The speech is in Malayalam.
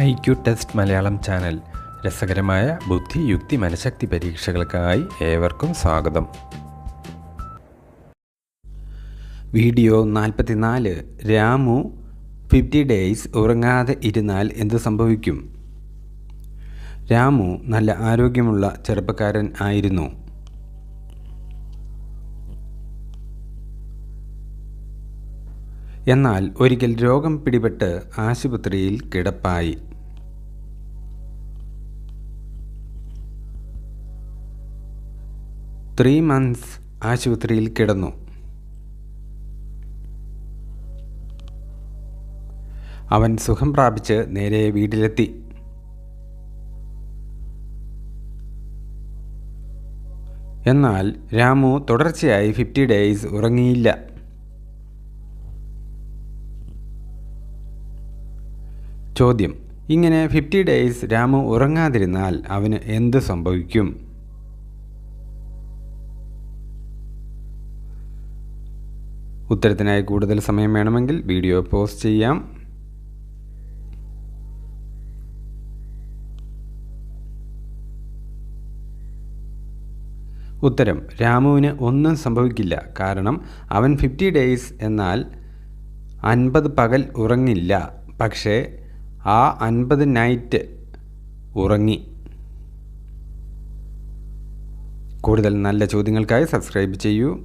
I Q test Malayalam channel. രസകരമായ ബുദ്ധി യുക്തി മനഃശക്തി പരീക്ഷകൾക്കായി ഏവർക്കും സ്വാഗതം. വീഡിയോ നാൽപ്പത്തിനാല്. രാമു ഫിഫ്റ്റി ഡേയ്സ് ഉറങ്ങാതെ ഇരുന്നാൽ എന്ത് സംഭവിക്കും? രാമു നല്ല ആരോഗ്യമുള്ള ചെറുപ്പക്കാരൻ ആയിരുന്നു. എന്നാൽ ഒരിക്കൽ രോഗം പിടിപെട്ട് ആശുപത്രിയിൽ കിടപ്പായി. ത്രീ മന്ത്സ് ആശുപത്രിയിൽ കിടന്നു. അവൻ സുഖം പ്രാപിച്ച് നേരെ വീട്ടിലെത്തി. എന്നാൽ രാമു തുടർച്ചയായി ഫിഫ്റ്റി ഡേയ്സ് ഉറങ്ങിയില്ല. ചോദ്യം. ഇങ്ങനെ ഫിഫ്റ്റി ഡേയ്സ് രാമു ഉറങ്ങാതിരുന്നാൽ അവന് എന്ത് സംഭവിക്കും? ഉത്തരത്തിനായി കൂടുതൽ സമയം വേണമെങ്കിൽ വീഡിയോ പോസ്റ്റ് ചെയ്യാം. ഉത്തരം രാമുവിന് ഒന്നും സംഭവിക്കില്ല. കാരണം അവൻ ഫിഫ്റ്റി ഡേയ്സ് എന്നാൽ അൻപത് പകൽ ഉറങ്ങില്ല. പക്ഷേ ആ അൻപത് നൈറ്റ് ഉറങ്ങി. കൂടുതൽ നല്ല ചോദ്യങ്ങൾക്കായി സബ്സ്ക്രൈബ് ചെയ്യൂ.